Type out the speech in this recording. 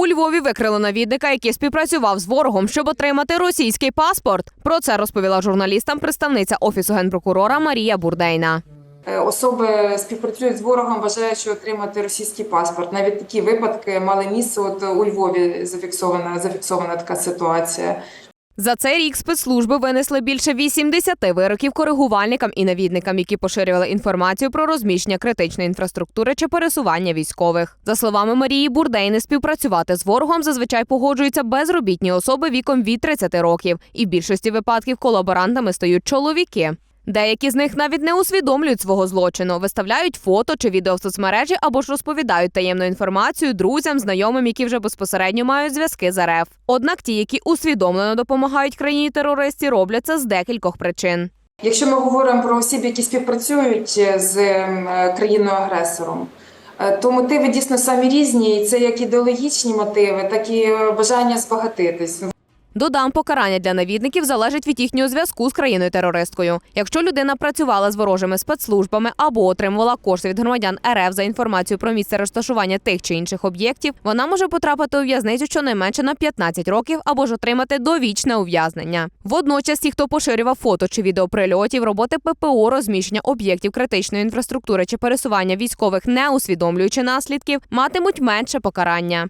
У Львові викрили навідника, який співпрацював з ворогом, щоб отримати російський паспорт. Про це розповіла журналістам представниця офісу генпрокурора Марія Бурдейна. Е, Особи співпрацюють з ворогом, бажаючи отримати російський паспорт. Навіть такі випадки мали місце. От у Львові зафіксована зафіксована така ситуація. За цей рік спецслужби винесли більше 80 вироків коригувальникам і навідникам, які поширювали інформацію про розміщення критичної інфраструктури чи пересування військових. За словами Марії Бурдей, не співпрацювати з ворогом зазвичай погоджуються безробітні особи віком від 30 років, і в більшості випадків колаборантами стають чоловіки. Деякі з них навіть не усвідомлюють свого злочину, виставляють фото чи відео в соцмережі або ж розповідають таємну інформацію друзям, знайомим, які вже безпосередньо мають зв'язки з РФ. Однак ті, які усвідомлено допомагають країні терористі, роблять це з декількох причин. Якщо ми говоримо про осіб, які співпрацюють з ем, е, країною-агресором, е, то мотиви дійсно самі різні, і це як ідеологічні мотиви, так і е, бажання збагатитись. Додам, покарання для навідників залежить від їхнього зв'язку з країною терористкою. Якщо людина працювала з ворожими спецслужбами або отримувала кошти від громадян РФ за інформацію про місце розташування тих чи інших об'єктів, вона може потрапити у в'язницю щонайменше на 15 років або ж отримати довічне ув'язнення. Водночас, ті, хто поширював фото чи відео прильотів, роботи ППО, розміщення об'єктів критичної інфраструктури чи пересування військових, не усвідомлюючи наслідків, матимуть менше покарання.